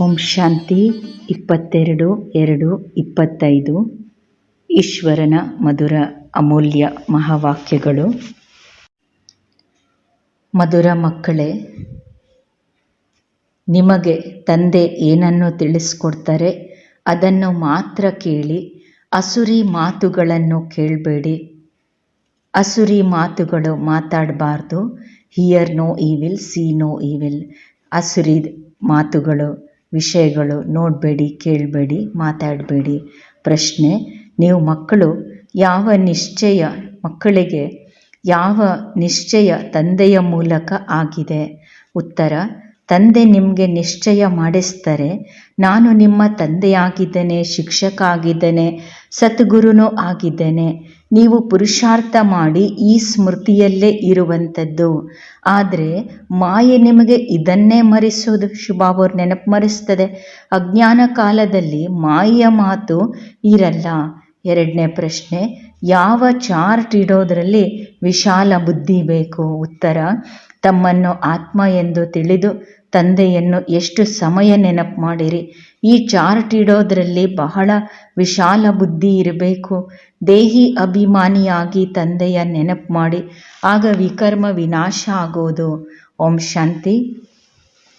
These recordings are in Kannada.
ಓಂ ಶಾಂತಿ ಇಪ್ಪತ್ತೆರಡು ಎರಡು ಇಪ್ಪತ್ತೈದು. ಈಶ್ವರನ ಮಧುರ ಅಮೂಲ್ಯ ಮಹಾವಾಕ್ಯಗಳು. ಮಧುರ ಮಕ್ಕಳೇ, ನಿಮಗೆ ತಂದೆ ಏನನ್ನು ತಿಳಿಸ್ಕೊಡ್ತಾರೆ ಅದನ್ನು ಮಾತ್ರ ಕೇಳಿ, ಅಸುರಿ ಮಾತುಗಳನ್ನು ಕೇಳಬೇಡಿ. ಅಸುರಿ ಮಾತುಗಳು ಮಾತಾಡಬಾರ್ದು. Hear no evil see no evil Asuri ಮಾತುಗಳು ವಿಷಯಗಳು ನೋಡಬೇಡಿ, ಕೇಳಬೇಡಿ, ಮಾತಾಡಬೇಡಿ. ಪ್ರಶ್ನೆ, ನೀವು ಮಕ್ಕಳು, ಯಾವ ನಿಶ್ಚಯ ಮಕ್ಕಳಿಗೆ, ಯಾವ ನಿಶ್ಚಯ ತಂದೆಯ ಮೂಲಕ ಆಗಿದೆ? ಉತ್ತರ, ತಂದೆ ನಿಮಗೆ ನಿಶ್ಚಯ ಮಾಡಿಸ್ತಾರೆ. ನಾನು ನಿಮ್ಮ ತಂದೆಯಾಗಿದ್ದೇನೆ, ಶಿಕ್ಷಕ ಆಗಿದ್ದೇನೆ, ಸದ್ಗುರುನೂ ಆಗಿದ್ದೇನೆ. ನೀವು ಪುರುಷಾರ್ಥ ಮಾಡಿ ಈ ಸ್ಮೃತಿಯಲ್ಲೇ ಇರುವಂಥದ್ದು. ಆದರೆ ಮಾಯೆ ನಿಮಗೆ ಇದನ್ನೇ ಮರೆಸೋದು ಶುಭಾವರ್ ನೆನಪು ಮರೆಸ್ತದೆ. ಅಜ್ಞಾನ ಕಾಲದಲ್ಲಿ ಮಾಯೆಯ ಮಾತು ಇರಲ್ಲ. ಎರಡನೇ ಪ್ರಶ್ನೆ, ಯಾವ ಚಾರ್ಟ್ ಇಡೋದರಲ್ಲಿ ವಿಶಾಲ ಬುದ್ಧಿ ಬೇಕು? ಉತ್ತರ, ತಮ್ಮನ್ನು ಆತ್ಮ ಎಂದು ತಿಳಿದು ತಂದೆಯನ್ನು ಎಷ್ಟು ಸಮಯ ನೆನಪು ಮಾಡಿರಿ. ಈ ಚಾರ್ಟ್ ಇಡೋದರಲ್ಲಿ ಬಹಳ ವಿಶಾಲ ಬುದ್ಧಿ ಇರಬೇಕು. ದೇಹಿ ಅಭಿಮಾನಿಯಾಗಿ ತಂದೆಯ ನೆನಪು ಮಾಡಿ. ಆಗ ವಿಕರ್ಮ ವಿನಾಶ ಆಗೋದು. ಓಂ ಶಾಂತಿ.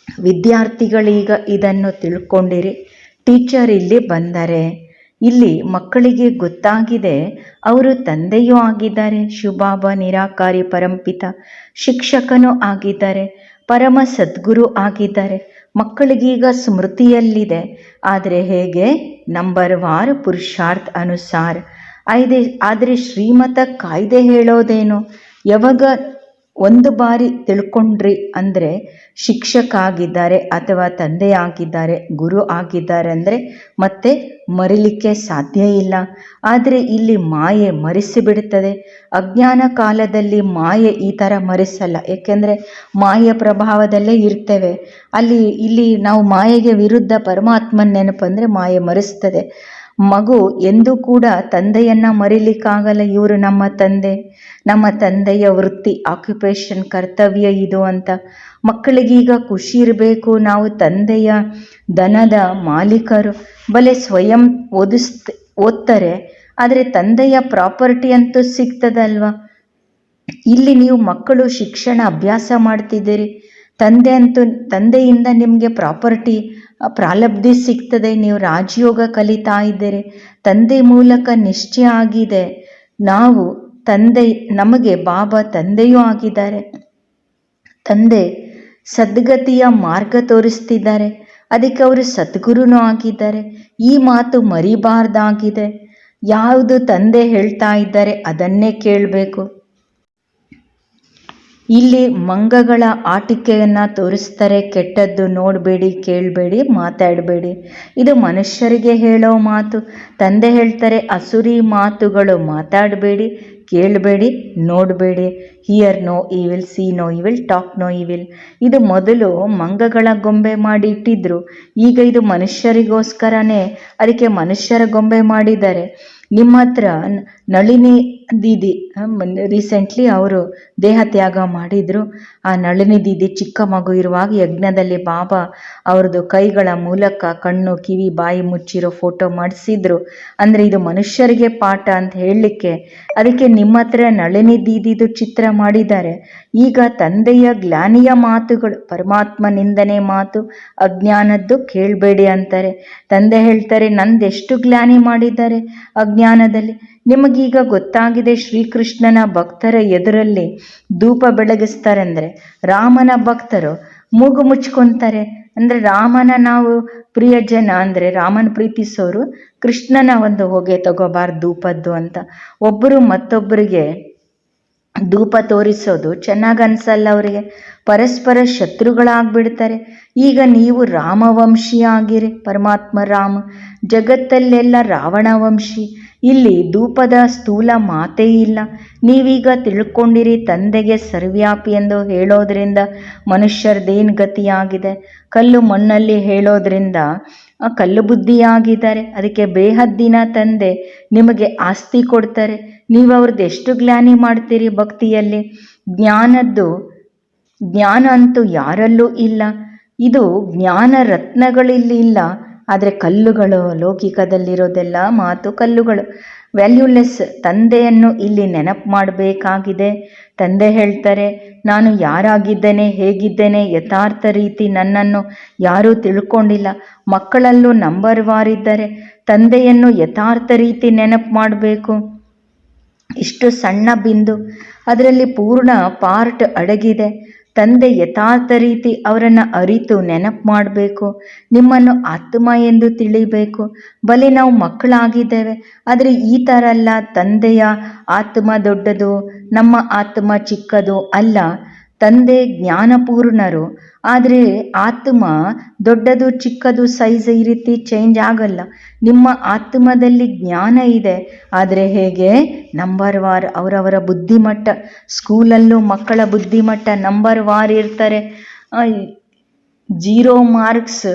ವಿದ್ಯಾರ್ಥಿಗಳೀಗ ಇದನ್ನು ತಿಳ್ಕೊಂಡಿರಿ. ಟೀಚರ್ ಇಲ್ಲಿ ಬಂದರೆ, ಇಲ್ಲಿ ಮಕ್ಕಳಿಗೆ ಗೊತ್ತಾಗಿದೆ, ಅವರು ತಂದೆಯೂ ಆಗಿದ್ದಾರೆ, ಶುಭಾಭ ನಿರಾಕಾರಿ ಪರಂಪಿತ ಶಿಕ್ಷಕನೂ ಆಗಿದ್ದಾರೆ. ಪರಮ ಸದ್ಗುರು ಆಗಿದ್ದಾರೆ. ಮಕ್ಕಳಿಗೀಗ ಸ್ಮೃತಿಯಲ್ಲಿದೆ. ಆದರೆ ಹೇಗೆ? ನಂಬರ್ ವಾರ್ ಪುರುಷಾರ್ಥ ಅನುಸಾರ. ಐದೆ, ಆದರೆ ಶ್ರೀಮತ ಕಾಯ್ದೆ ಹೇಳೋದೇನು? ಯಾವಾಗ ಒಂದು ಬಾರಿ ತಿಳ್ಕೊಂಡ್ರಿ ಅಂದರೆ ಶಿಕ್ಷಕ ಆಗಿದ್ದಾರೆ ಅಥವಾ ತಂದೆ ಆಗಿದ್ದಾರೆ ಗುರು ಆಗಿದ್ದಾರೆ ಅಂದರೆ ಮತ್ತೆ ಮರಿಲಿಕ್ಕೆ ಸಾಧ್ಯ ಇಲ್ಲ. ಆದರೆ ಇಲ್ಲಿ ಮಾಯೆ ಮರೆಸಿಬಿಡುತ್ತದೆ ಅಜ್ಞಾನ ಕಾಲದಲ್ಲಿ ಮಾಯೆ ಈ ಥರ ಮರೆಸಲ್ಲ. ಏಕೆಂದರೆ ಮಾಯೆಯ ಪ್ರಭಾವದಲ್ಲೇ ಇರ್ತೇವೆ. ಅಲ್ಲಿ, ಇಲ್ಲಿ ನಾವು ಮಾಯೆಗೆ ವಿರುದ್ಧ ಪರಮಾತ್ಮನ ನೆನಪಂದರೆ ಮಾಯೆ ಮರೆಸ್ತದೆ. ಮಗು ಎಂದೂ ಕೂಡ ತಂದೆಯನ್ನು ಮರಿಲಿಕ್ಕಾಗಲ್ಲ. ಇವರು ನಮ್ಮ ತಂದೆ, ನಮ್ಮ ತಂದೆಯ ವೃತ್ತಿ ಆಕ್ಯುಪೇಷನ್ ಕರ್ತವ್ಯ ಇದು ಅಂತ. ಮಕ್ಕಳಿಗೀಗ ಖುಷಿ ಇರಬೇಕು. ನಾವು ತಂದೆಯ ದನದ ಮಾಲೀಕರು. ಬಲೆ ಸ್ವಯಂ ಓದಿಸ್ ಓದ್ತಾರೆ. ಆದರೆ ತಂದೆಯ ಪ್ರಾಪರ್ಟಿ ಅಂತೂ ಸಿಗ್ತದಲ್ವಾ? ಇಲ್ಲಿ ನೀವು ಮಕ್ಕಳು ಶಿಕ್ಷಣ ಅಭ್ಯಾಸ ಮಾಡ್ತಿದ್ದೀರಿ. ತಂದೆ ಅಂತೂ, ತಂದೆಯಿಂದ ನಿಮಗೆ ಪ್ರಾಪರ್ಟಿ ಪ್ರಾಲಬ್ಧಿ ಸಿಗ್ತದೆ, ನೀವು ರಾಜಯೋಗ ಕಲಿತಾ ಇದ್ದೀರಿ, ತಂದೆ ಮೂಲಕ ನಿಶ್ಚಯ ಆಗಿದೆ. ನಾವು ತಂದೆ, ನಮಗೆ ಬಾಬಾ ತಂದೆಯೂ ಆಗಿದ್ದಾರೆ. ತಂದೆ ಸದ್ಗತಿಯ ಮಾರ್ಗ ತೋರಿಸ್ತಿದ್ದಾರೆ, ಅದಕ್ಕೆ ಅವರು ಸದ್ಗುರುನೂ ಆಗಿದ್ದಾರೆ. ಈ ಮಾತು ಮರಿಬಾರ್ದಾಗಿದೆ. ಯಾವುದು ತಂದೆ ಹೇಳ್ತಾ ಇದ್ದಾರೆ ಅದನ್ನೇ ಕೇಳಬೇಕು. ಇಲ್ಲಿ ಮಂಗಗಳ ಆಟಿಕೆಯನ್ನು ತೋರಿಸ್ತಾರೆ, ಕೆಟ್ಟದ್ದು ನೋಡಬೇಡಿ, ಕೇಳಬೇಡಿ, ಮಾತಾಡಬೇಡಿ. ಇದು ಮನುಷ್ಯರಿಗೆ ಹೇಳೋ ಮಾತು. ತಂದೆ ಹೇಳ್ತಾರೆ, ಅಸುರಿ ಮಾತುಗಳು ಮಾತಾಡಬೇಡಿ, ಕೇಳಬೇಡಿ, ನೋಡಬೇಡಿ. Hear no evil, see no evil talk no evil ಇದು ಮೊದಲು ಮಂಗಗಳ ಗೊಂಬೆ ಮಾಡಿ ಇಟ್ಟಿದ್ರು. ಈಗ ಇದು ಮನುಷ್ಯರಿಗೋಸ್ಕರನೇ. ಅದಕ್ಕೆ ಮನುಷ್ಯರ ಗೊಂಬೆ ಮಾಡಿದ್ದಾರೆ. ನಿಮ್ಮ ಹತ್ರ ನಳಿನಿ ದೀದಿ ರೀಸೆಂಟ್ಲಿ ಅವರು ದೇಹ ತ್ಯಾಗ ಮಾಡಿದರು. ಆ ನಳಿನಿ ದೀದಿ ಚಿಕ್ಕ ಮಗು ಇರುವಾಗ ಯಜ್ಞದಲ್ಲಿ ಬಾಬಾ ಅವ್ರದ್ದು ಕೈಗಳ ಮೂಲಕ ಕಣ್ಣು, ಕಿವಿ, ಬಾಯಿ ಮುಚ್ಚಿರೋ ಫೋಟೋ ಮಾಡಿಸಿದ್ರು. ಅಂದರೆ ಇದು ಮನುಷ್ಯರಿಗೆ ಪಾಠ ಅಂತ ಹೇಳಲಿಕ್ಕೆ. ಅದಕ್ಕೆ ನಿಮ್ಮ ಹತ್ರ ನಳಿನಿ ದೀದಿದು ಚಿತ್ರ ಮಾಡಿದ್ದಾರೆ. ಈಗ ತಂದೆಯ ಗ್ಲಾನಿಯ ಮಾತುಗಳು, ಪರಮಾತ್ಮನಿಂದನೇ ಮಾತು, ಅಜ್ಞಾನದ್ದು ಕೇಳಬೇಡಿ ಅಂತಾರೆ. ತಂದೆ ಹೇಳ್ತಾರೆ, ನಂದೆಷ್ಟು ಜ್ಞಾನಿ ಮಾಡಿದ್ದಾರೆ ಅಜ್ಞಾನದಲ್ಲಿ. ನಿಮಗೀಗ ಗೊತ್ತಾಗಿದೆ ಶ್ರೀಕೃಷ್ಣನ ಭಕ್ತರ ಎದುರಲ್ಲಿ ಧೂಪ ಬೆಳಗಿಸ್ತಾರೆ ಅಂದರೆ ರಾಮನ ಭಕ್ತರು ಮೂಗು ಮುಚ್ಕೊತಾರೆ. ಅಂದ್ರೆ ರಾಮನ ನಾವು ಪ್ರಿಯ ಜನ ಅಂದ್ರೆ ರಾಮನ ಪ್ರೀತಿಸೋರು ಕೃಷ್ಣನ ಒಂದು ಹೊಗೆ ತಗೋಬಾರ್ದು ಧೂಪದ್ದು ಅಂತ. ಒಬ್ಬರು ಮತ್ತೊಬ್ಬರಿಗೆ ಧೂಪ ತೋರಿಸೋದು ಚೆನ್ನಾಗಿ ಅನ್ಸಲ್ಲ ಅವರಿಗೆ. ಪರಸ್ಪರ ಶತ್ರುಗಳಾಗ್ಬಿಡ್ತಾರೆ. ಈಗ ನೀವು ರಾಮವಂಶಿ ಆಗಿರಿ, ಪರಮಾತ್ಮ ರಾಮ. ಜಗತ್ತಲ್ಲೆಲ್ಲ ರಾವಣ ವಂಶಿ ಇಲ್ಲಿ ಧೂಪದ ಸ್ಥೂಲ ಮಾತೇ ಇಲ್ಲ. ನೀವೀಗ ತಿಳ್ಕೊಂಡಿರಿ ತಂದೆಗೆ ಸರ್ವ್ಯಾಪಿ ಎಂದು ಹೇಳೋದ್ರಿಂದ ಮನುಷ್ಯರದೇನು ಗತಿಯಾಗಿದೆ. ಕಲ್ಲು ಮಣ್ಣಲ್ಲಿ ಹೇಳೋದ್ರಿಂದ ಕಲ್ಲು ಬುದ್ಧಿಯಾಗಿದ್ದಾರೆ. ಅದಕ್ಕೆ ಬೇಹದ್ದಿನ ತಂದೆ ನಿಮಗೆ ಆಸ್ತಿ ಕೊಡ್ತಾರೆ. ನೀವು ಅವ್ರದ್ದು ಎಷ್ಟು ಗ್ಲಾನಿ ಮಾಡ್ತೀರಿ ಭಕ್ತಿಯಲ್ಲಿ? ಜ್ಞಾನದ್ದು, ಜ್ಞಾನ ಅಂತೂ ಯಾರಲ್ಲೂ ಇಲ್ಲ. ಇದು ಜ್ಞಾನ ರತ್ನಗಳಿಲ್ಲ ಆದರೆ ಕಲ್ಲುಗಳು ಲೌಕಿಕದಲ್ಲಿರೋದೆಲ್ಲ ಮಾತು ಕಲ್ಲುಗಳು. ವ್ಯಾಲ್ಯೂಲೆಸ್ ತಂದೆಯನ್ನು ಇಲ್ಲಿ ನೆನಪು ಮಾಡಬೇಕಾಗಿದೆ. ತಂದೆ ಹೇಳ್ತಾರೆ, ನಾನು ಯಾರಾಗಿದ್ದೇನೆ, ಹೇಗಿದ್ದೇನೆ, ಯಥಾರ್ಥ ರೀತಿ ನನ್ನನ್ನು ಯಾರೂ ತಿಳ್ಕೊಂಡಿಲ್ಲ. ಮಕ್ಕಳಲ್ಲೂ ನಂಬರ್ ವಾರಿದ್ದಾರೆ ತಂದೆಯನ್ನು ಯಥಾರ್ಥ ರೀತಿ ನೆನಪು ಮಾಡಬೇಕು. ಇಷ್ಟು ಸಣ್ಣ ಬಿಂದು. ಅದರಲ್ಲಿ ಪೂರ್ಣ ಪಾರ್ಟ್ ಅಡಗಿದೆ. ತಂದೆ ಯಥಾರ್ಥ ರೀತಿ ಅವರನ್ನು ಅರಿತು ನೆನಪು ಮಾಡಬೇಕು, ನಿಮ್ಮನ್ನು ಆತ್ಮ ಎಂದು ತಿಳಿಬೇಕು. ಬಲೆ ನಾವು ಮಕ್ಕಳಾಗಿದ್ದೇವೆ, ಆದರೆ ಈ ಥರ ಅಲ್ಲ. ತಂದೆಯ ಆತ್ಮ ದೊಡ್ಡದು, ನಮ್ಮ ಆತ್ಮ ಚಿಕ್ಕದು ಅಲ್ಲ. ತಂದೆ ಜ್ಞಾನಪೂರ್ಣರು, ಆದರೆ ಆತ್ಮ ದೊಡ್ಡದು ಚಿಕ್ಕದು ಸೈಜ್ ಈ ರೀತಿ ಚೇಂಜ್ ಆಗಲ್ಲ. ನಿಮ್ಮ ಆತ್ಮದಲ್ಲಿ ಜ್ಞಾನ ಇದೆ, ಆದರೆ ಹೇಗೆ? ನಂಬರ್ ವಾರ್ ಅವರವರ ಬುದ್ಧಿಮಟ್ಟ. ಸ್ಕೂಲಲ್ಲೂ ಮಕ್ಕಳ ಬುದ್ಧಿಮಟ್ಟ ನಂಬರ್ ವಾರ್ ಇರ್ತಾರೆ. ಜೀರೋ ಮಾರ್ಕ್ಸ್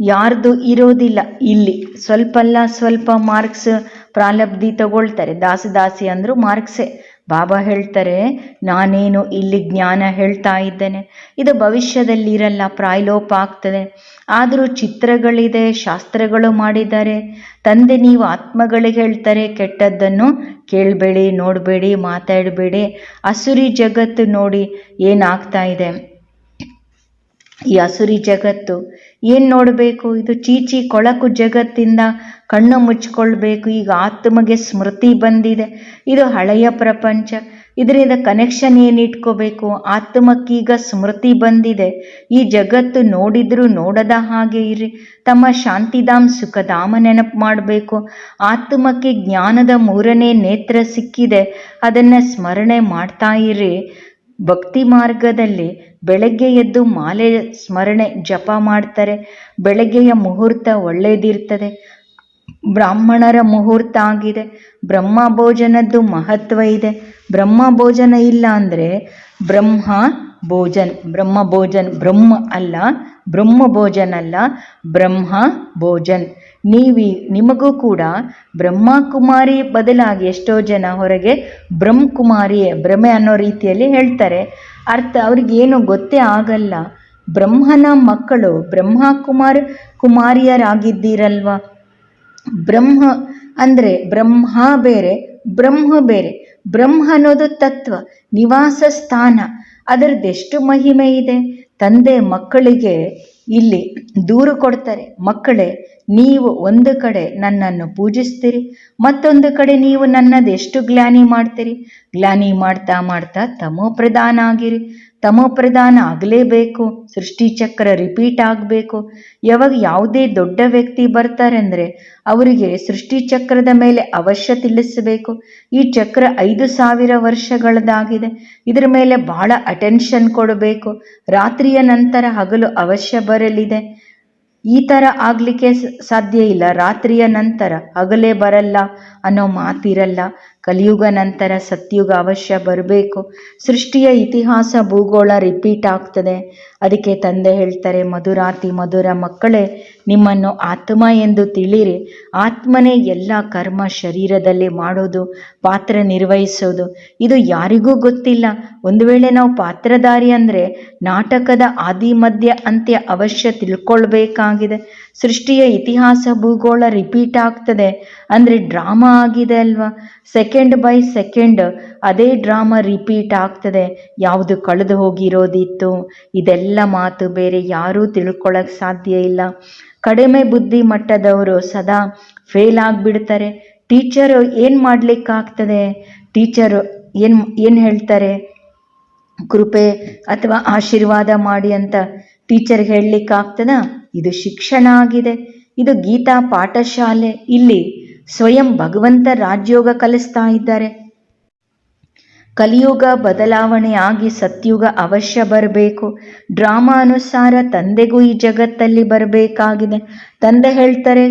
ಯಾರ್ದು ಇರೋದಿಲ್ಲ. ಇಲ್ಲಿ ಸ್ವಲ್ಪ ಅಲ್ಲ ಸ್ವಲ್ಪ ಮಾರ್ಕ್ಸ್ ಪ್ರಾಲಬ್ಧಿ ತಗೊಳ್ತಾರೆ. ದಾಸಿ ದಾಸಿ ಅಂದರು ಮಾರ್ಕ್ಸೇ ಬಾಬಾ ಹೇಳ್ತಾರೆ, ನಾನೇನು ಇಲ್ಲಿ ಜ್ಞಾನ ಹೇಳ್ತಾ ಇದ್ದೇನೆ. ಇದು ಭವಿಷ್ಯದಲ್ಲಿರಲ್ಲ, ಪ್ರಾಯಲೋಪ ಆಗ್ತದೆ. ಆದರೂ ಚಿತ್ರಗಳಿದೆ, ಶಾಸ್ತ್ರಗಳು ಮಾಡಿದ್ದಾರೆ. ತಂದೆ ನೀವು ಆತ್ಮಗಳಿಗೆ ಹೇಳ್ತಾರೆ, ಕೆಟ್ಟದ್ದನ್ನು ಕೇಳಬೇಡಿ, ನೋಡಬೇಡಿ, ಮಾತಾಡಬೇಡಿ, ಹಸುರಿ ಜಗತ್ತು ನೋಡಿ ಏನಾಗ್ತಾ ಇದೆ. ಈ ಹಸುರಿ ಜಗತ್ತು ಏನು ನೋಡಬೇಕು? ಇದು ಚೀಚಿ ಕೊಳಕು ಜಗತ್ತಿಂದ ಕಣ್ಣು ಮುಚ್ಕೊಳ್ಬೇಕು. ಈಗ ಆತ್ಮಗೆ ಸ್ಮೃತಿ ಬಂದಿದೆ. ಇದು ಹಳೆಯ ಪ್ರಪಂಚ. ಇದರಿಂದ ಕನೆಕ್ಷನ್ ಏನು ಇಟ್ಕೋಬೇಕು? ಆತ್ಮಕ್ಕೀಗ ಸ್ಮೃತಿ ಬಂದಿದೆ. ಈ ಜಗತ್ತು ನೋಡಿದರೂ ನೋಡದ ಹಾಗೆ ಇರಿ ತಮ್ಮ ಶಾಂತಿಧಾಮ್ ಸುಖಧಾಮ ನೆನಪು ಮಾಡಬೇಕು. ಆತ್ಮಕ್ಕೆ ಜ್ಞಾನದ ಮೂರನೇ ನೇತ್ರ ಸಿಕ್ಕಿದೆ. ಅದನ್ನು ಸ್ಮರಣೆ ಮಾಡ್ತಾ ಇರಿ ಭಕ್ತಿ ಮಾರ್ಗದಲ್ಲಿ ಬೆಳಗ್ಗೆ ಎದ್ದು ಮಾಲೆ ಸ್ಮರಣೆ ಜಪ ಮಾಡ್ತಾರೆ. ಬೆಳಗ್ಗೆಯ ಮುಹೂರ್ತ ಒಳ್ಳೆಯದಿರ್ತದೆ. ಬ್ರಾಹ್ಮಣರ ಮುಹೂರ್ತ ಆಗಿದೆ. ಬ್ರಹ್ಮ ಭೋಜನದ್ದು ಮಹತ್ವ ಇದೆ. ಬ್ರಹ್ಮ ಭೋಜನ ಇಲ್ಲ ಅಂದರೆ ಬ್ರಹ್ಮ ಭೋಜನ್ ಬ್ರಹ್ಮ ಭೋಜನ್, ಬ್ರಹ್ಮ ಅಲ್ಲ, ಬ್ರಹ್ಮ ಭೋಜನ್ ಅಲ್ಲ, ಬ್ರಹ್ಮ ಭೋಜನ್. ನೀವಿ, ನಿಮಗೂ ಕೂಡ ಬ್ರಹ್ಮಕುಮಾರಿ ಬದಲಾಗಿ ಎಷ್ಟೋ ಜನ ಹೊರಗೆ ಬ್ರಹ್ಮಕುಮಾರಿಯೇ ಭ್ರಮೆ ಅನ್ನೋ ರೀತಿಯಲ್ಲಿ ಹೇಳ್ತಾರೆ. ಅರ್ಥ, ಅವ್ರಿಗೇನು ಗೊತ್ತೇ ಆಗಲ್ಲ. ಬ್ರಹ್ಮನ ಮಕ್ಕಳು, ಬ್ರಹ್ಮಕುಮಾರ್, ಕುಮಾರಿಯರಾಗಿದ್ದೀರಲ್ವ? ಬ್ರಹ್ಮ ಅಂದರೆ ಬ್ರಹ್ಮ ಬೇರೆ ಬ್ರಹ್ಮ ಬೇರೆ. ಬ್ರಹ್ಮ ಅನ್ನೋದು ತತ್ವ, ನಿವಾಸ ಸ್ಥಾನ. ಅದರದ್ದೆಷ್ಟು ಮಹಿಮೆ ಇದೆ? ತಂದೆ ಮಕ್ಕಳಿಗೆ ಇಲ್ಲಿ ದೂರು ಕೊಡ್ತಾರೆ. ಮಕ್ಕಳೇ, ನೀವು ಒಂದು ಕಡೆ ನನ್ನನ್ನು ಪೂಜಿಸ್ತೀರಿ, ಮತ್ತೊಂದು ಕಡೆ ನೀವು ನನ್ನದೆಷ್ಟು ಗ್ಲಾನಿ ಮಾಡ್ತೀರಿ? ಗ್ಲಾನಿ ಮಾಡ್ತಾ ಮಾಡ್ತಾ ತಮೋ ಪ್ರಧಾನ ಆಗಿರಿ. ತಮೋ ಪ್ರಧಾನ ಆಗಲೇಬೇಕು ಸೃಷ್ಟಿಚಕ್ರ ರಿಪೀಟ್ ಆಗಬೇಕು. ಯಾವಾಗ ಯಾವುದೇ ದೊಡ್ಡ ವ್ಯಕ್ತಿ ಬರ್ತಾರೆ ಅಂದರೆ ಅವರಿಗೆ ಸೃಷ್ಟಿಚಕ್ರದ ಮೇಲೆ ಅವಶ್ಯ ತಿಳಿಸಬೇಕು. ಈ ಚಕ್ರ ಐದು ಸಾವಿರ ವರ್ಷಗಳದಾಗಿದೆ ಇದರ ಮೇಲೆ ಬಹಳ ಅಟೆನ್ಷನ್ ಕೊಡಬೇಕು. ರಾತ್ರಿಯ ನಂತರ ಹಗಲು ಅವಶ್ಯ ಬರಲಿದೆ. ಈ ಥರ ಆಗಲಿಕ್ಕೆ ಸಾಧ್ಯ ಇಲ್ಲ. ರಾತ್ರಿಯ ನಂತರ ಹಗಲೇ ಬರಲ್ಲ ಅನ್ನೋ ಮಾತಿರಲ್ಲ. ಕಲಿಯುಗ ನಂತರ ಸತ್ಯುಗ ಅವಶ್ಯ ಬರಬೇಕು. ಸೃಷ್ಟಿಯ ಇತಿಹಾಸ ಭೂಗೋಳ ರಿಪೀಟ್ ಆಗ್ತದೆ. ಅದಕ್ಕೆ ತಂದೆ ಹೇಳ್ತಾರೆ, ಮಧುರಾತಿ, ಮಧುರ ಮಕ್ಕಳೇ, ನಿಮ್ಮನ್ನು ಆತ್ಮ ಎಂದು ತಿಳಿರಿ. ಆತ್ಮನೇ ಎಲ್ಲ ಕರ್ಮ ಶರೀರದಲ್ಲಿ ಮಾಡೋದು, ಪಾತ್ರ ನಿರ್ವಹಿಸೋದು. ಇದು ಯಾರಿಗೂ ಗೊತ್ತಿಲ್ಲ. ಒಂದು ವೇಳೆ ನಾವು ಪಾತ್ರಧಾರಿ ಅಂದರೆ ನಾಟಕದ ಆದಿ ಮಧ್ಯ ಅಂತ್ಯ ಅವಶ್ಯ ತಿಳ್ಕೊಳ್ಬೇಕಾಗಿದೆ. ಸೃಷ್ಟಿಯ ಇತಿಹಾಸ ಭೂಗೋಳ ರಿಪೀಟ್ ಆಗ್ತದೆ. ಅಂದರೆ ಡ್ರಾಮಾ ಆಗಿದೆ ಅಲ್ವಾ? ಸೆಕೆಂಡ್ ಬೈ ಸೆಕೆಂಡ್ ಅದೇ ಡ್ರಾಮಾ ರಿಪೀಟ್ ಆಗ್ತದೆ. ಯಾವುದು ಕಳೆದು ಹೋಗಿರೋದಿತ್ತು? ಇದೆಲ್ಲ ಮಾತು ಬೇರೆ ಯಾರೂ ತಿಳ್ಕೊಳ್ಳೋಕೆ ಸಾಧ್ಯ ಇಲ್ಲ. ಕಡಿಮೆ ಬುದ್ಧಿ ಮಟ್ಟದವರು ಸದಾ ಫೇಲ್ ಆಗಿಬಿಡ್ತಾರೆ. ಟೀಚರು ಏನು ಮಾಡಲಿಕ್ಕಾಗ್ತದೆ ಟೀಚರ್ ಏನು ಏನು ಹೇಳ್ತಾರೆ? ಕೃಪೆ ಅಥವಾ ಆಶೀರ್ವಾದ ಮಾಡಿ ಅಂತ ಟೀಚರ್ಗೆ ಹೇಳಲಿಕ್ಕಾಗ್ತದ ಇದು ಶಿಕ್ಷಣ ಆಗಿದೆ ಇದು ಗೀತಾ ಪಾಠಶಾಲೆ. ಇಲ್ಲಿ ಸ್ವಯಂ ಭಗವಂತ ರಾಜ್ಯೋಗ ಕಲಿಸ್ತಾ ಇದ್ದಾರೆ. ಕಲಿಯುಗ ಬದಲಾವಣೆ ಆಗಿ ಸತ್ಯುಗ ಅವಶ್ಯ ಬರಬೇಕು. ಡ್ರಾಮಾ ಅನುಸಾರ ತಂದೆಗೂ ಈ ಜಗತ್ತಲ್ಲಿ ಬರಬೇಕಾಗಿದೆ. ತಂದೆ ಹೇಳ್ತಾರೆ,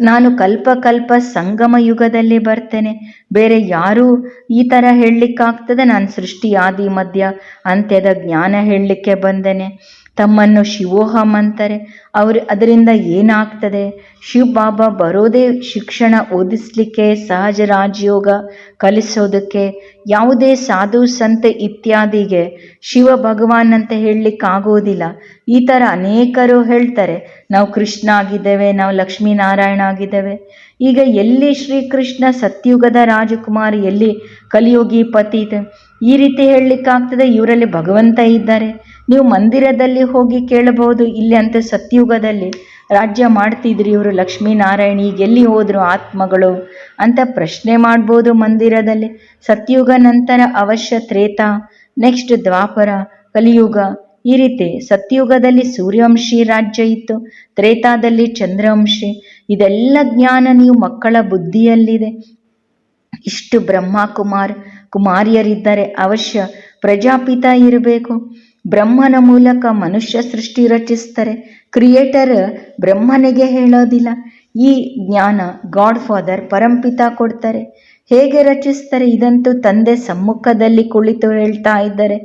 ನಾನು ಕಲ್ಪ ಕಲ್ಪ ಸಂಗಮ ಯುಗದಲ್ಲಿ ಬರ್ತೇನೆ. ಬೇರೆ ಯಾರೂ ಈ ಥರ ಹೇಳಲಿಕ್ಕಾಗ್ತದೆ. ನಾನು ಸೃಷ್ಟಿ, ಆದಿ, ಮಧ್ಯ, ಅಂತ್ಯದ ಜ್ಞಾನ ಹೇಳಲಿಕ್ಕೆ ಬಂದೇನೆ. ತಮ್ಮನ್ನು ಶಿವೋಹಂ ಅಂತಾರೆ. ಅವ್ರು ಅದರಿಂದ ಏನಾಗ್ತದೆ? ಶಿವ ಬಾಬಾ ಬರೋದೇ ಶಿಕ್ಷಣ ಓದಿಸ್ಲಿಕ್ಕೆ ಸಹಜ ರಾಜಯೋಗ ಕಲಿಸೋದಕ್ಕೆ ಯಾವುದೇ ಸಾಧು ಸಂತೆ ಇತ್ಯಾದಿಗೆ ಶಿವ ಭಗವಾನ್ ಅಂತ ಹೇಳಲಿಕ್ಕೆ ಆಗೋದಿಲ್ಲ. ಈ ಥರ ಅನೇಕರು ಹೇಳ್ತಾರೆ. ನಾವು ಕೃಷ್ಣ ಆಗಿದ್ದೇವೆ, ನಾವು ಲಕ್ಷ್ಮೀನಾರಾಯಣ ಆಗಿದ್ದೇವೆ. ಈಗ ಎಲ್ಲಿ ಶ್ರೀಕೃಷ್ಣ ಸತ್ಯುಗದ ರಾಜಕುಮಾರ್, ಎಲ್ಲಿ ಕಲಿಯೋಗಿ ಪತಿ ಈ ರೀತಿ ಹೇಳಲಿಕ್ಕಾಗ್ತದೆ ಇವರಲ್ಲಿ ಭಗವಂತ ಇದ್ದಾರೆ. ನೀವು ಮಂದಿರದಲ್ಲಿ ಹೋಗಿ ಕೇಳಬಹುದು, ಇಲ್ಲಿ ಅಂತ ಸತ್ಯುಗದಲ್ಲಿ ರಾಜ್ಯ ಮಾಡ್ತಿದ್ರಿ ಇವರು ಲಕ್ಷ್ಮೀನಾರಾಯಣ, ಈಗ ಎಲ್ಲಿ ಹೋದ್ರು ಆತ್ಮಗಳು ಅಂತ ಪ್ರಶ್ನೆ ಮಾಡ್ಬೋದು ಮಂದಿರದಲ್ಲಿ. ಸತ್ಯುಗ ನಂತರ ಅವಶ್ಯ ತ್ರೇತ ನೆಕ್ಸ್ಟ್ ದ್ವಾಪರ, ಕಲಿಯುಗ. ಈ ರೀತಿ ಸತ್ಯುಗದಲ್ಲಿ ಸೂರ್ಯವಂಶಿ ರಾಜ್ಯ ಇತ್ತು, ತ್ರೇತಾದಲ್ಲಿ ಚಂದ್ರವಂಶಿ. ಇದೆಲ್ಲ ಜ್ಞಾನ ನೀವು ಮಕ್ಕಳ ಬುದ್ಧಿಯಲ್ಲಿದೆ. ಇಷ್ಟು ಬ್ರಹ್ಮ ಕುಮಾರ್ ಕುಮಾರಿಯರಿದ್ದಾರೆ, ಅವಶ್ಯ ಪ್ರಜಾಪಿತ ಇರಬೇಕು. ಬ್ರಹ್ಮನ ಮೂಲಕ ಮನುಷ್ಯ ಸೃಷ್ಟಿ ರಚಿಸ್ತಾರೆ. ಕ್ರಿಯೇಟರ್ ಬ್ರಹ್ಮನಿಗೆ ಹೇಳೋದಿಲ್ಲ. ಈ ಜ್ಞಾನ ಗಾಡ್ ಫಾದರ್ ಪರಂಪಿತ ಕೊಡ್ತಾರೆ. ಹೇಗೆ ರಚಿಸ್ತಾರೆ? ಇದಂತೂ ತಂದೆ ಸಮ್ಮುಖದಲ್ಲಿ ಕುಳಿತು ಹೇಳ್ತಾ ಇದ್ದಾರೆ.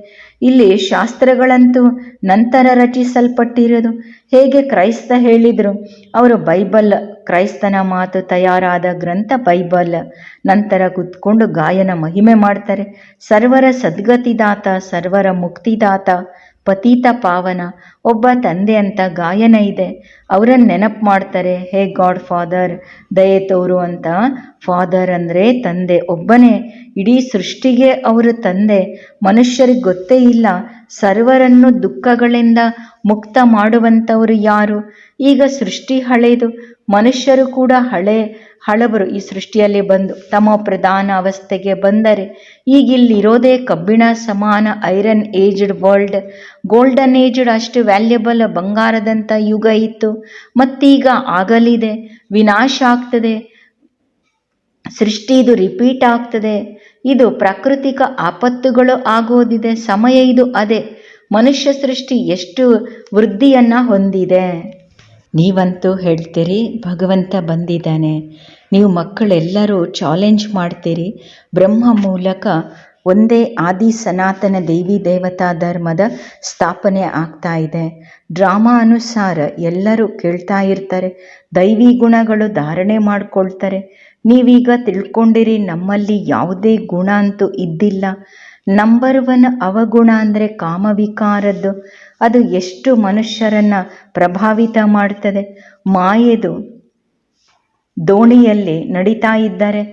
ಇಲ್ಲಿ ಶಾಸ್ತ್ರಗಳಂತೂ ನಂತರ ರಚಿಸಲ್ಪಟ್ಟಿರೋದು ಹೇಗೆ ಕ್ರೈಸ್ತ ಹೇಳಿದರು? ಅವರು ಬೈಬಲ್, ಕ್ರೈಸ್ತನ ಮಾತು ತಯಾರಾದ ಗ್ರಂಥ ಬೈಬಲ್, ನಂತರ ಕುತ್ಕೊಂಡು ಗಾಯನ ಮಹಿಮೆ ಮಾಡ್ತಾರೆ. ಸರ್ವರ ಸದ್ಗತಿದಾತ, ಸರ್ವರ ಮುಕ್ತಿದಾತ ಪತೀತ ಪಾವನ, ಒಬ್ಬ ತಂದೆ ಅಂತ ಗಾಯನ ಇದೆ. ಅವರನ್ನು ನೆನಪು ಮಾಡ್ತಾರೆ, ಹೇ ಗಾಡ್ ಫಾದರ್, ದಯೆ ತೋರು ಅಂತ. ಫಾದರ್ ಅಂದರೆ ತಂದೆ, ಒಬ್ಬನೇ. ಇಡೀ ಸೃಷ್ಟಿಗೆ ಅವರು ತಂದೆ. ಮನುಷ್ಯರಿಗೆ ಗೊತ್ತೇ ಇಲ್ಲ. ಸರ್ವರನ್ನು ದುಃಖಗಳಿಂದ ಮುಕ್ತ ಮಾಡುವಂಥವರು ಯಾರು? ಈಗ ಸೃಷ್ಟಿ ಹಳೆಯದು ಮನುಷ್ಯರು ಕೂಡ ಹಳೆ. ಹಳಬರು ಈ ಸೃಷ್ಟಿಯಲ್ಲಿ ಬಂದು ತಮ್ಮ ಪ್ರಧಾನ ಅವಸ್ಥೆಗೆ ಬಂದರೆ ಈಗ ಇಲ್ಲಿರೋದೇ ಕಬ್ಬಿಣ ಸಮಾನ iron aged world. Golden aged ಅಷ್ಟು ವ್ಯಾಲ್ಯಬಲ್ ಬಂಗಾರದಂಥ ಯುಗ ಇತ್ತು. ಮತ್ತೀಗ ಆಗಲಿದೆ, ವಿನಾಶ ಆಗ್ತದೆ. ಸೃಷ್ಟಿ ಇದು ರಿಪೀಟ್ ಆಗ್ತದೆ. ಇದು ಪ್ರಾಕೃತಿಕ ಆಪತ್ತುಗಳು ಆಗೋದಿದೆ, ಸಮಯ ಇದು ಅದೇ. ಮನುಷ್ಯ ಸೃಷ್ಟಿ ಎಷ್ಟು ವೃದ್ಧಿಯನ್ನು ಹೊಂದಿದೆ. ನೀವಂತೂ ಹೇಳ್ತೀರಿ, ಭಗವಂತ ಬಂದಿದ್ದಾನೆ. ನೀವು ಮಕ್ಕಳೆಲ್ಲರೂ ಚಾಲೆಂಜ್ ಮಾಡ್ತೀರಿ. ಬ್ರಹ್ಮ ಮೂಲಕ ಒಂದೇ ಆದಿ ಸನಾತನ ದೇವಿ ದೇವತಾ ಧರ್ಮದ ಸ್ಥಾಪನೆ ಆಗ್ತಾ ಇದೆ. ಡ್ರಾಮಾ ಅನುಸಾರ ಎಲ್ಲರೂ ಕೇಳ್ತಾ ಇರ್ತಾರೆ. ದೈವಿ ಗುಣಗಳು ಧಾರಣೆ ಮಾಡ್ಕೊಳ್ತಾರೆ. ನೀವೀಗ ತಿಳ್ಕೊಂಡಿರಿ, ನಮ್ಮಲ್ಲಿ ಯಾವುದೇ ಗುಣ ಅಂತೂ ಇದ್ದಿಲ್ಲ. ನಂಬರ್ ಒನ್ ಅವಗುಣ ಅಂದರೆ ಕಾಮವಿಕಾರದ್ದು. ಅದು ಎಷ್ಟು ಮನುಷ್ಯರನ್ನ ಪ್ರಭಾವಿತ ಮಾಡ್ತದೆ. ಮಾಯೆದು ದೋಣಿಯಲ್ಲಿ ನಡೀತಾ ಇದ್ದಾರೆ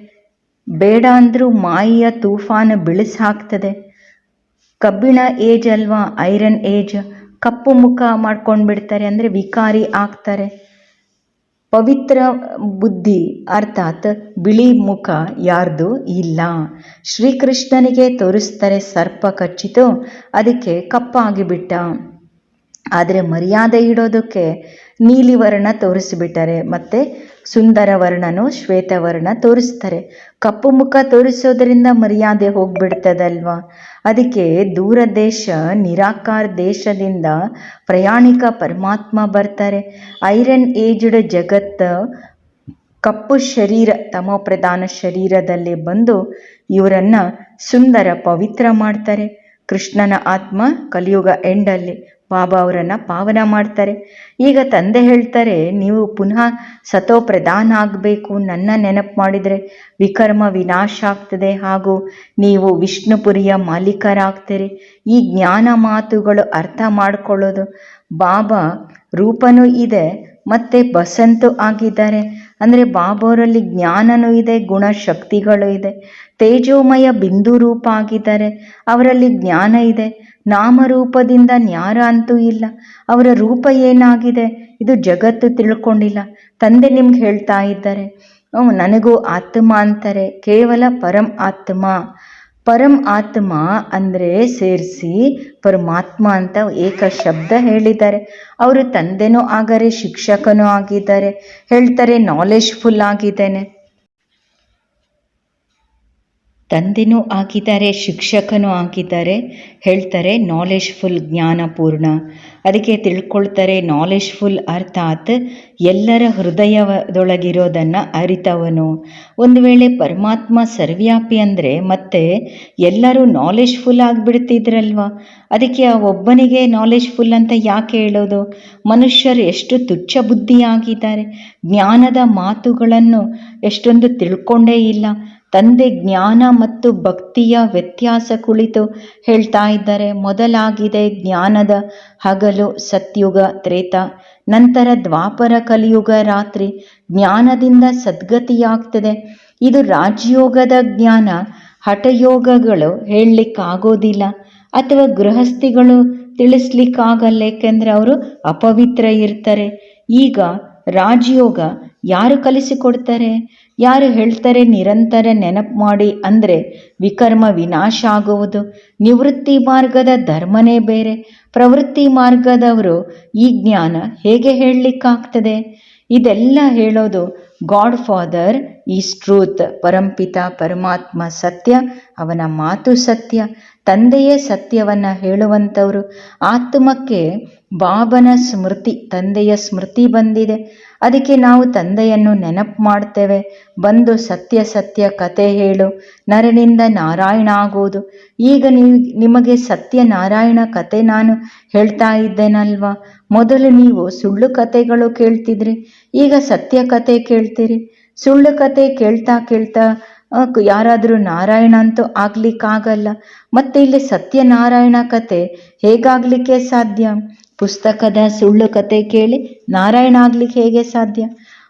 ಬೇಡ ಅಂದರೂ ಮಾಯಿಯ ತೂಫಾನ ಬಿಳಿಸಿ ಹಾಕ್ತದೆ ಕಬ್ಬಿಣ ಏಜ್ ಅಲ್ವಾ? Iron age. ಕಪ್ಪು ಮುಖ ಮಾಡ್ಕೊಂಡು ಬಿಡ್ತಾರೆ ಅಂದರೆ ವಿಕಾರಿ ಆಗ್ತಾರೆ. ಪವಿತ್ರ ಬುದ್ಧಿ ಅರ್ಥಾತ್ ಬಿಳಿ ಮುಖ ಯಾರ್ದು ಇಲ್ಲ. ಶ್ರೀಕೃಷ್ಣನಿಗೆ ತೋರಿಸ್ತಾರೆ ಸರ್ಪ ಕಚ್ಚಿತು, ಅದಕ್ಕೆ ಕಪ್ಪಾಗಿಬಿಟ್ಟ. ಆದರೆ ಮರ್ಯಾದೆ ಇಡೋದಕ್ಕೆ ನೀಲಿ ವರ್ಣ ತೋರಿಸಿಬಿಟ್ಟಾರೆ ಮತ್ತು ಸುಂದರ ವರ್ಣನು ಶ್ವೇತವರ್ಣ ತೋರಿಸ್ತಾರೆ ಕಪ್ಪು ಮುಖ ತೋರಿಸೋದ್ರಿಂದ ಮರ್ಯಾದೆ ಹೋಗ್ಬಿಡ್ತದಲ್ವಾ? ಅದಕ್ಕೆ ದೂರ ದೇಶ ನಿರಾಕಾರ ದೇಶದಿಂದ ಪ್ರಯಾಣಿಕ ಪರಮಾತ್ಮ ಬರ್ತಾರೆ. ಐರನ್ ಏಜ್ಡ್ ಜಗತ್ತು ಕಪ್ಪು ಶರೀರ, ತಮೋ ಪ್ರಧಾನ ಶರೀರದಲ್ಲಿ ಬಂದು ಇವರನ್ನ ಸುಂದರ ಪವಿತ್ರ ಮಾಡ್ತಾರೆ. ಕೃಷ್ಣನ ಆತ್ಮ ಕಲಿಯುಗ ಎಂಡಲ್ಲಿ ಬಾಬಾ ಅವರನ್ನ ಪಾವನ ಮಾಡ್ತಾರೆ. ಈಗ ತಂದೆ ಹೇಳ್ತಾರೆ, ನೀವು ಪುನಃ ಸತೋ ಪ್ರಧಾನ ಆಗಬೇಕು, ನನ್ನ ನೆನಪು ಮಾಡಿದರೆ ವಿಕರ್ಮ ವಿನಾಶ ಆಗ್ತದೆ ಹಾಗೂ ನೀವು ವಿಷ್ಣುಪುರಿಯ ಮಾಲೀಕರಾಗ್ತೀರಿ. ಈ ಜ್ಞಾನ ಮಾತುಗಳು ಅರ್ಥ ಮಾಡ್ಕೊಳ್ಳೋದು. ಬಾಬಾ ರೂಪನೂ ಇದೆ, ಮತ್ತೆ ಬಸಂತು ಆಗಿದ್ದಾರೆ. ಅಂದರೆ ಬಾಬೋರಲ್ಲಿ ಜ್ಞಾನನೂ ಇದೆ, ಗುಣಶಕ್ತಿಗಳು ಇದೆ. ತೇಜೋಮಯ ಬಿಂದು ರೂಪ ಆಗಿದ್ದಾರೆ. ಅವರಲ್ಲಿ ಜ್ಞಾನ ಇದೆ. ನಾಮರೂಪದಿಂದ ನ್ಯಾರ ಅಂತೂ ಇಲ್ಲ. ಅವರ ರೂಪ ಏನಾಗಿದೆ? ಇದು ಜಗತ್ತು ತಿಳ್ಕೊಂಡಿಲ್ಲ. ತಂದೆ ನಿಮ್ಗೆ ಹೇಳ್ತಾ ಇದ್ದಾರೆ ನನಗೂ ಆತ್ಮ ಅಂತಾರೆ. ಕೇವಲ ಪರಂ ಆತ್ಮ ಪರಂ ಆತ್ಮ ಅಂದರೆ ಸೇರಿಸಿ ಪರಮಾತ್ಮ ಅಂತ ಏಕ ಶಬ್ದ ಹೇಳಿದ್ದಾರೆ. ಅವರು ತಂದೆನೂ ಆಗರೆ ಶಿಕ್ಷಕನೂ ಆಗಿದ್ದಾರೆ. ಹೇಳ್ತಾರೆ ನಾಲೆಜ್ಫುಲ್ ಆಗಿದ್ದೇನೆ. ತಂದೆನೂ ಆಗಿದ್ದಾರೆ ಶಿಕ್ಷಕನೂ ಆಗಿದ್ದಾರೆ ಹೇಳ್ತಾರೆ ನಾಲೆಜ್ಫುಲ್ ಜ್ಞಾನಪೂರ್ಣ ಅದಕ್ಕೆ ತಿಳ್ಕೊಳ್ತಾರೆ ನಾಲೆಜ್ಫುಲ್ ಅರ್ಥಾತ್ ಎಲ್ಲರ ಹೃದಯದೊಳಗಿರೋದನ್ನು ಅರಿತವನು. ಒಂದು ವೇಳೆ ಪರಮಾತ್ಮ ಸರ್ವ್ಯಾಪಿ ಅಂದರೆ ಮತ್ತೆ ಎಲ್ಲರೂ ನಾಲೆಜ್ಫುಲ್ ಆಗಿಬಿಡ್ತಿದ್ರಲ್ವ? ಅದಕ್ಕೆ ಆ ಒಬ್ಬನಿಗೆ ನಾಲೆಜ್ಫುಲ್ ಅಂತ ಯಾಕೆ ಹೇಳೋದು? ಮನುಷ್ಯರು ಎಷ್ಟು ತುಚ್ಛ ಬುದ್ಧಿಯಾಗಿದ್ದಾರೆ. ಜ್ಞಾನದ ಮಾತುಗಳನ್ನು ಎಷ್ಟೊಂದು ತಿಳ್ಕೊಂಡೇ ಇಲ್ಲ. ತಂದೆ ಜ್ಞಾನ ಮತ್ತು ಭಕ್ತಿಯ ವ್ಯತ್ಯಾಸ ಕುಳಿತು ಹೇಳ್ತಾ ಇದ್ದಾರೆ, ಮೊದಲಾಗಿದೆ ಜ್ಞಾನದ ಹಗಲು, ಸತ್ಯುಗ, ತ್ರೇತ, ನಂತರ ದ್ವಾಪರ ಕಲಿಯುಗ, ರಾತ್ರಿ, ಜ್ಞಾನದಿಂದ ಸದ್ಗತಿಯಾಗ್ತದೆ. ಇದು ರಾಜಯೋಗದ ಜ್ಞಾನ, ಹಠಯೋಗಗಳು ಹೇಳಲಿಕ್ಕಾಗೋದಿಲ್ಲ ಅಥವಾ ಗೃಹಸ್ಥಿಗಳು ತಿಳಿಸ್ಲಿಕ್ಕಾಗಲ್ಲ, ಏಕೆಂದರೆ ಅವರು ಅಪವಿತ್ರ ಇರ್ತಾರೆ. ಈಗ ರಾಜಯೋಗ ಯಾರು ಕಲಿಸಿಕೊಡ್ತಾರೆ? ಯಾರು ಹೇಳ್ತಾರೆ ನಿರಂತರ ನೆನಪು ಮಾಡಿ ಅಂದರೆ ವಿಕರ್ಮ ವಿನಾಶ ಆಗುವುದು. ನಿವೃತ್ತಿ ಮಾರ್ಗದ ಧರ್ಮನೇ ಬೇರೆ. ಪ್ರವೃತ್ತಿ ಮಾರ್ಗದವರು ಈ ಜ್ಞಾನ ಹೇಗೆ ಹೇಳಲಿಕ್ಕಾಗ್ತದೆ? ಇದೆಲ್ಲ ಹೇಳೋದು ಗಾಡ್ ಫಾದರ್ ಈಸ್ ಟ್ರೂತ್, ಪರಂಪಿತ, ಪರಮಾತ್ಮ ಸತ್ಯ, ಅವನ ಮಾತು ಸತ್ಯ. ತಂದೆಯೇ ಸತ್ಯವನ್ನು ಹೇಳುವಂಥವರು. ಆತ್ಮಕ್ಕೆ ಬಾಬನ ಸ್ಮೃತಿ, ತಂದೆಯ ಸ್ಮೃತಿ ಬಂದಿದೆ. ಅದಕ್ಕೆ ನಾವು ತಂದೆಯನ್ನು ನೆನಪು ಮಾಡ್ತೇವೆ. ಬಂದು ಸತ್ಯ ಸತ್ಯ ಕತೆ ಹೇಳು. ನರನಿಂದ ನಾರಾಯಣ ಆಗುವುದು ಈಗ ನೀವು ನಿಮಗೆ ಸತ್ಯ ನಾರಾಯಣ ಕತೆ ನಾನು ಹೇಳ್ತಾ ಇದ್ದೇನಲ್ವಾ? ಮೊದಲು ನೀವು ಸುಳ್ಳು ಕತೆಗಳು ಕೇಳ್ತಿದ್ರಿ. ಈಗ ಸತ್ಯ ಕತೆ ಕೇಳ್ತೀರಿ. ಸುಳ್ಳು ಕತೆ ಕೇಳ್ತಾ ಕೇಳ್ತಾ ಯಾರಾದರೂ ನಾರಾಯಣ ಅಂತೂ ಆಗ್ಲಿಕ್ಕಾಗಲ್ಲ. ಮತ್ತೆ ಇಲ್ಲಿ ಸತ್ಯನಾರಾಯಣ ಕತೆ ಹೇಗಾಗ್ಲಿಕ್ಕೆ ಸಾಧ್ಯ? ಪುಸ್ತಕದ ಸುಳ್ಳು ಕತೆ ಕೇಳಿ ನಾರಾಯಣ ಆಗ್ಲಿಕ್ಕೆ ಹೇಗೆ ಸಾಧ್ಯ?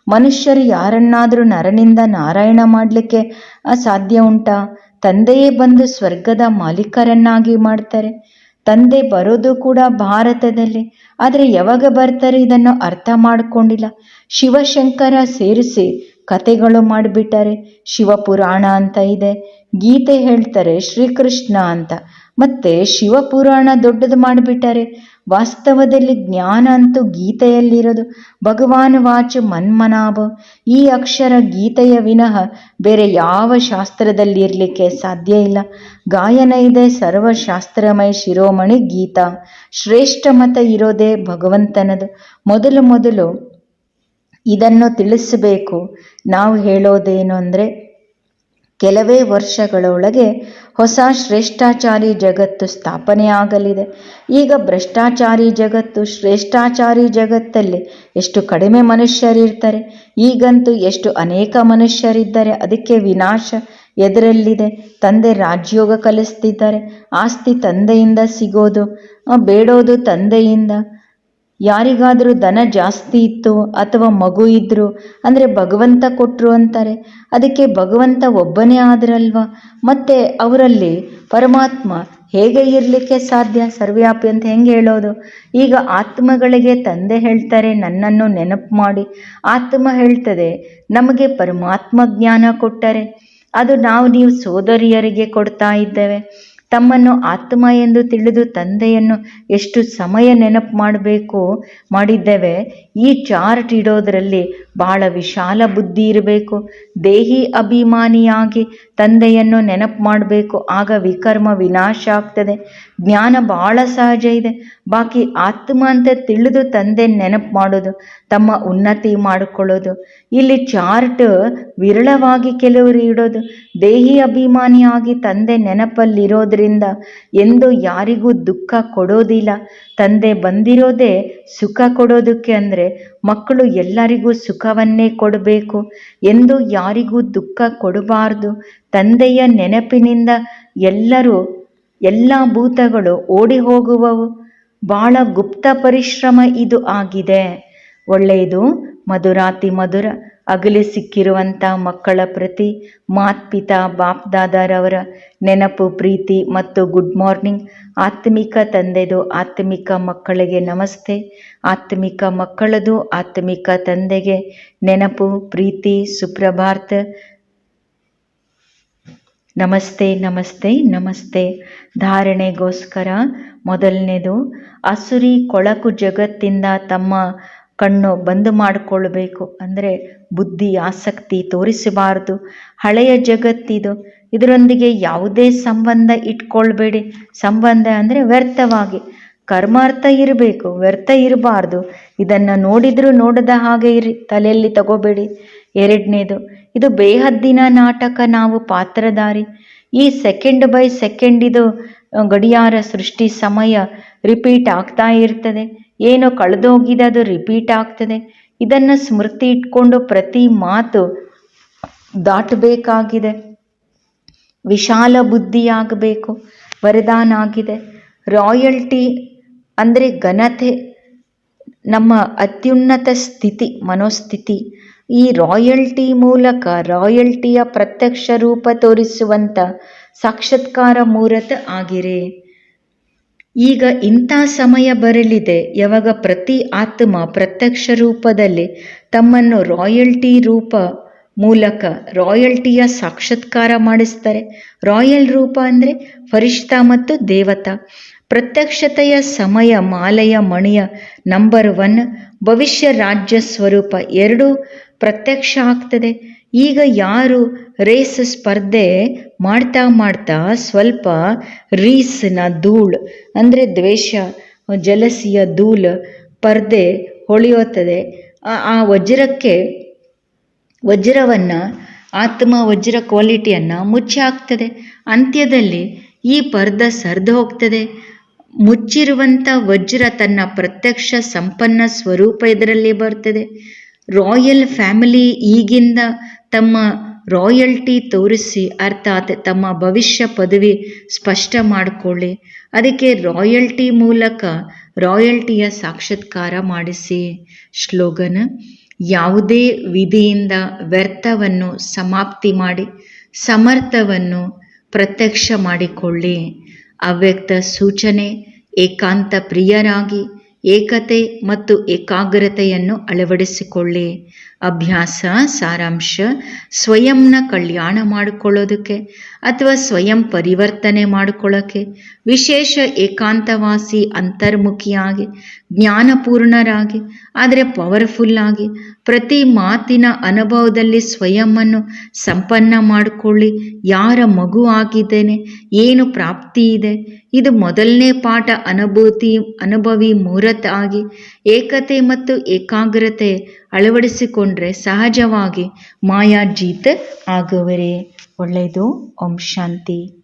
ಮನುಷ್ಯರು ಯಾರನ್ನಾದರೂ ನರನಿಂದ ನಾರಾಯಣ ಮಾಡಲಿಕ್ಕೆ ಸಾಧ್ಯ ಉಂಟಾ? ತಂದೆಯೇ ಬಂದು ಸ್ವರ್ಗದ ಮಾಲೀಕರನ್ನಾಗಿ ಮಾಡ್ತಾರೆ. ತಂದೆ ಬರೋದು ಕೂಡ ಭಾರತದಲ್ಲಿ, ಆದರೆ ಯಾವಾಗ ಬರ್ತಾರೆ ಇದನ್ನು ಅರ್ಥ ಮಾಡಿಕೊಂಡಿಲ್ಲ. ಶಿವಶಂಕರ ಸೇರಿಸಿ ಕತೆಗಳು ಮಾಡಿಬಿಟ್ಟಾರೆ ಶಿವಪುರಾಣ ಅಂತ ಇದೆ. ಗೀತೆ ಹೇಳ್ತಾರೆ ಶ್ರೀಕೃಷ್ಣ ಅಂತ. ಮತ್ತೆ ಶಿವಪುರಾಣ ದೊಡ್ಡದು ಮಾಡಿಬಿಟ್ಟಾರೆ ವಾಸ್ತವದಲ್ಲಿ ಜ್ಞಾನ ಅಂತೂ ಗೀತೆಯಲ್ಲಿರೋದು. ಭಗವಾನ್ ವಾಚ ಮನ್ಮನಾಭ. ಈ ಅಕ್ಷರ ಗೀತೆಯ ವಿನಃ ಬೇರೆ ಯಾವ ಶಾಸ್ತ್ರದಲ್ಲಿ ಇರಲಿಕ್ಕೆ ಸಾಧ್ಯ ಇಲ್ಲ. ಗಾಯನ ಇದೆ ಸರ್ವಶಾಸ್ತ್ರಮಯ ಶಿರೋಮಣಿ ಗೀತಾ. ಶ್ರೇಷ್ಠ ಮತ ಇರೋದೇ ಭಗವಂತನದು. ಮೊದಲು ಮೊದಲು ಇದನ್ನು ತಿಳಿಸಬೇಕು. ನಾವು ಹೇಳೋದೇನು ಅಂದರೆ, ಕೆಲವೇ ವರ್ಷಗಳೊಳಗೆ ಹೊಸ ಶ್ರೇಷ್ಠಾಚಾರಿ ಜಗತ್ತು ಸ್ಥಾಪನೆ ಆಗಲಿದೆ. ಈಗ ಭ್ರಷ್ಟಾಚಾರಿ ಜಗತ್ತು, ಶ್ರೇಷ್ಠಾಚಾರಿ ಜಗತ್ತಲ್ಲಿ ಎಷ್ಟು ಕಡಿಮೆ ಮನುಷ್ಯರಿರ್ತಾರೆ. ಈಗಂತೂ ಎಷ್ಟು ಅನೇಕ ಮನುಷ್ಯರಿದ್ದಾರೆ. ಅದಕ್ಕೆ ವಿನಾಶ ಎದರಲ್ಲಿದೆ. ತಂದೆ ರಾಜ್ಯೋಗ ಕಲಿಸ್ತಿದ್ದಾರೆ. ಆಸ್ತಿ ತಂದೆಯಿಂದ ಸಿಗೋದು ಬೇಡೋದು ತಂದೆಯಿಂದ. ಯಾರಿಗಾದರೂ ದನ ಜಾಸ್ತಿ ಇತ್ತು ಅಥವಾ ಮಗು ಇದ್ರು, ಅಂದರೆ ಭಗವಂತ ಕೊಟ್ಟರು ಅಂತಾರೆ. ಅದಕ್ಕೆ ಭಗವಂತ ಒಬ್ಬನೇ ಆದ್ರಲ್ವ? ಮತ್ತೆ ಅವರಲ್ಲಿ ಪರಮಾತ್ಮ ಹೇಗೆ ಇರಲಿಕ್ಕೆ ಸಾಧ್ಯ? ಸರ್ವ್ಯಾಪಿ ಅಂತ ಹೆಂಗೆ ಹೇಳೋದು? ಈಗ ಆತ್ಮಗಳಿಗೆ ತಂದೆ ಹೇಳ್ತಾರೆ, ನನ್ನನ್ನು ನೆನಪು ಮಾಡಿ. ಆತ್ಮ ಹೇಳ್ತದೆ, ನಮಗೆ ಪರಮಾತ್ಮ ಜ್ಞಾನ ಕೊಟ್ಟರೆ. ಅದು ನಾವು ನೀವು ಸೋದರಿಯರಿಗೆ ಕೊಡ್ತಾ ಇದ್ದೇವೆ. ತಮ್ಮನ್ನು ಆತ್ಮ ಎಂದು ತಿಳಿದು ತಂದೆಯನ್ನು ಎಷ್ಟು ಸಮಯ ನೆನಪು ಮಾಡಬೇಕು ಮಾಡಿದ್ದೇವೆ. ಈ ಚಾರ್ಟ್ ಇಡೋದರಲ್ಲಿ ಬಹಳ ವಿಶಾಲ ಬುದ್ಧಿ ಇರಬೇಕು. ದೇಹಿ ಅಭಿಮಾನಿಯಾಗಿ ತಂದೆಯನ್ನು ನೆನಪು ಮಾಡಬೇಕು. ಆಗ ವಿಕರ್ಮ ವಿನಾಶ ಆಗ್ತದೆ. ಜ್ಞಾನ ಬಹಳ ಸಹಜ ಇದೆ. ಬಾಕಿ ಆತ್ಮ ಅಂತ ತಿಳಿದು ತಂದೆ ನೆನಪು ಮಾಡೋದು, ತಮ್ಮ ಉನ್ನತಿ ಮಾಡಿಕೊಳ್ಳೋದು. ಇಲ್ಲಿ ಚಾರ್ಟ್ ವಿರಳವಾಗಿ ಕೆಲವರು ಇಡೋದು. ದೇಹಿ ಅಭಿಮಾನಿಯಾಗಿ ತಂದೆ ನೆನಪಲ್ಲಿರೋದ್ರಿಂದ ಎಂದು ಯಾರಿಗೂ ದುಃಖ ಕೊಡೋದಿಲ್ಲ. ತಂದೆ ಬಂದಿರೋದೇ ಸುಖ ಕೊಡೋದಕ್ಕೆ ಅಂದರೆ ಮಕ್ಕಳು ಎಲ್ಲರಿಗೂ ಸುಖವನ್ನೇ ಕೊಡಬೇಕು. ಎಂದು ಯಾರಿಗೂ ದುಃಖ ಕೊಡಬಾರ್ದು. ತಂದೆಯ ನೆನಪಿನಿಂದ ಎಲ್ಲರೂ ಎಲ್ಲ ಭೂತಗಳು ಓಡಿ ಹೋಗುವವು. ಬಹಳ ಗುಪ್ತ ಪರಿಶ್ರಮ ಇದು ಆಗಿದೆ. ಒಳ್ಳೆಯದು, ಮಧುರಾತಿ ಮಧುರ, ಅಗಲಿ ಸಿಕ್ಕಿರುವಂಥ ಮಕ್ಕಳ ಪ್ರತಿ, ಮಾತ್ಪಿತಾ, ಬಾಪ್ದಾದಾರವರ ನೆನಪು, ಪ್ರೀತಿ ಮತ್ತು ಗುಡ್ ಮಾರ್ನಿಂಗ್. ಆತ್ಮಿಕ ತಂದೆದು ಆತ್ಮಿಕ ಮಕ್ಕಳಿಗೆ ನಮಸ್ತೆ. ಆತ್ಮಿಕ ಮಕ್ಕಳದು ಆತ್ಮಿಕ ತಂದೆಗೆ ನೆನಪು, ಪ್ರೀತಿ ಸುಪ್ರಭಾರ್ತ ನಮಸ್ತೆ ನಮಸ್ತೆ ನಮಸ್ತೆ. ಧಾರಣೆಗೋಸ್ಕರ ಮೊದಲನೇದು, ಅಸುರಿ ಕೊಳಕು ಜಗತ್ತಿಂದ ತಮ್ಮ ಕಣ್ಣು ಬಂದು ಮಾಡಿಕೊಳ್ಬೇಕು. ಅಂದರೆ ಬುದ್ಧಿ, ಆಸಕ್ತಿ ತೋರಿಸಬಾರದು. ಹಳೆಯ ಜಗತ್ತಿದು ಇದರೊಂದಿಗೆ ಯಾವುದೇ ಸಂಬಂಧ ಇಟ್ಕೊಳ್ಬೇಡಿ. ಸಂಬಂಧ ಅಂದರೆ ವ್ಯರ್ಥವಾಗಿ. ಕರ್ಮಾರ್ಥ ಇರಬೇಕು, ವ್ಯರ್ಥ ಇರಬಾರ್ದು. ಇದನ್ನು ನೋಡಿದರೂ ನೋಡದ ಹಾಗೆ ಇರಿ, ತಲೆಯಲ್ಲಿ ತಗೋಬೇಡಿ. ಎರಡನೇದು, ಇದು ಬೇಹದ್ದಿನ ನಾಟಕ ನಾವು ಪಾತ್ರಧಾರಿ. ಈ ಸೆಕೆಂಡ್ ಬೈ ಸೆಕೆಂಡ್ ಇದು ಗಡಿಯಾರ ಸೃಷ್ಟಿ ಸಮಯ ರಿಪೀಟ್ ಆಗ್ತಾ ಇರ್ತದೆ. ಏನು ಕಳೆದೋಗಿದೆ, ಅದು ರಿಪೀಟ್ ಆಗ್ತದೆ. ಇದನ್ನು ಸ್ಮೃತಿ ಇಟ್ಕೊಂಡು ಪ್ರತಿ ಮಾತು ದಾಟಬೇಕಾಗಿದೆ. ವಿಶಾಲ ಬುದ್ಧಿಯಾಗಬೇಕು. ವರದಾನ ಆಗಿದೆ ರಾಯಲ್ಟಿ ಅಂದರೆ ಘನತೆ, ನಮ್ಮ ಅತ್ಯುನ್ನತ ಸ್ಥಿತಿ, ಮನೋಸ್ಥಿತಿ. ಈ ರಾಯಲ್ಟಿ ಮೂಲಕ ರಾಯಲ್ಟಿಯ ಪ್ರತ್ಯಕ್ಷ ರೂಪ ತೋರಿಸುವಂಥ ಸಾಕ್ಷಾತ್ಕಾರ ಮೂರತ ಆಗಿರೆ ಈಗ ಇಂಥ ಸಮಯ ಬರಲಿದೆ. ಯಾವಾಗ ಪ್ರತಿ ಆತ್ಮ ಪ್ರತ್ಯಕ್ಷ ರೂಪದಲ್ಲಿ ತಮ್ಮನ್ನು ರಾಯಲ್ಟಿ ರೂಪ ಮೂಲಕ ರಾಯಲ್ಟಿಯ ಸಾಕ್ಷಾತ್ಕಾರ ಮಾಡಿಸ್ತಾರೆ. ರಾಯಲ್ ರೂಪ ಅಂದರೆ ಫರಿಷ್ಠ ಮತ್ತು ದೇವತಾ. ಪ್ರತ್ಯಕ್ಷತೆಯ ಸಮಯ ಮಾಲೆಯ ಮಣಿಯ ನಂಬರ್ ಒನ್ ಭವಿಷ್ಯ ರಾಜ್ಯ ಸ್ವರೂಪ ಎರಡೂ ಪ್ರತ್ಯಕ್ಷ ಆಗ್ತದೆ. ಈಗ ಯಾರು ರೇಸ್ ಸ್ಪರ್ಧೆ ಮಾಡ್ತಾ ಮಾಡ್ತಾ ಸ್ವಲ್ಪ ರೀಸ್ನ ಧೂಳು ಅಂದರೆ ದ್ವೇಷ, ಜಲಸಿಯ ಧೂಳು, ಪರ್ದೆ ಹೊಳೆಯುತ್ತದೆ. ಆ- ವಜ್ರಕ್ಕೆ ವಜ್ರವನ್ನು, ಆತ್ಮ ವಜ್ರ ಕ್ವಾಲಿಟಿಯನ್ನು ಮುಚ್ಚಿ ಹಾಕ್ತದೆ ಅಂತ್ಯದಲ್ಲಿ ಈ ಪರ್ದ ಸರಿದು ಹೋಗ್ತದೆ. ಮುಚ್ಚಿರುವಂಥ ವಜ್ರ ತನ್ನ ಪ್ರತ್ಯಕ್ಷ ಸಂಪನ್ನ ಸ್ವರೂಪ ಇದರಲ್ಲಿ ಬರ್ತದೆ. ರಾಯಲ್ ಫ್ಯಾಮಿಲಿ ಈಗಿಂದ ತಮ್ಮ ರಾಯಲ್ಟಿ ತೋರಿಸಿ, ಅರ್ಥಾತ್ ತಮ್ಮ ಭವಿಷ್ಯ ಪದವಿ ಸ್ಪಷ್ಟ ಮಾಡಿಕೊಳ್ಳಿ. ಅದಕ್ಕೆ ರಾಯಲ್ಟಿ ಮೂಲಕ ರಾಯಲ್ಟಿಯ ಸಾಕ್ಷಾತ್ಕಾರ ಮಾಡಿಸಿ. ಶ್ಲೋಗನ್ ಯಾವುದೇ ವಿಧಿಯಿಂದ ವ್ಯರ್ಥವನ್ನು ಸಮಾಪ್ತಿ ಮಾಡಿ, ಸಮರ್ಥವನ್ನು ಪ್ರತ್ಯಕ್ಷ ಮಾಡಿಕೊಳ್ಳಿ. ಅವ್ಯಕ್ತ ಸೂಚನೆ, ಏಕಾಂತ ಪ್ರಿಯರಾಗಿ, ಏಕತೆ ಮತ್ತು ಏಕಾಗ್ರತೆಯನ್ನು ಅಳವಡಿಸಿಕೊಳ್ಳಿ. ಅಭ್ಯಾಸ, ಸಾರಾಂಶ, ಸ್ವಯಂನ ಕಲ್ಯಾಣ ಮಾಡಿಕೊಳ್ಳೋದಕ್ಕೆ ಅಥವಾ ಸ್ವಯಂ ಪರಿವರ್ತನೆ ಮಾಡಿಕೊಳ್ಳೋಕ್ಕೆ ವಿಶೇಷ ಏಕಾಂತವಾಸಿ ಅಂತರ್ಮುಖಿಯಾಗಿ, ಜ್ಞಾನಪೂರ್ಣರಾಗಿ, ಆದರೆ ಪವರ್ಫುಲ್ ಆಗಿ ಪ್ರತಿ ಮಾತಿನ ಅನುಭವದಲ್ಲಿ ಸ್ವಯಂವನ್ನು ಸಂಪನ್ನ ಮಾಡಿಕೊಳ್ಳಿ. ಯಾರ ಮಗು ಆಗಿದ್ದೇನೆ, ಏನು ಪ್ರಾಪ್ತಿ ಇದೆ, ಇದು ಮೊದಲನೇ ಪಾಠ ಅನುಭೂತಿ, ಅನುಭವಿ ಮೂರತ್ ಆಗಿ ಏಕತೆ ಮತ್ತು ಏಕಾಗ್ರತೆ ಅಳವಡಿಸಿಕೊಂಡ್ರೆ ಸಹಜವಾಗಿ ಮಾಯಾಜೀತ್ ಆಗುವರೇ ಒಳ್ಳೆಯದು. ಓಂ ಶಾಂತಿ.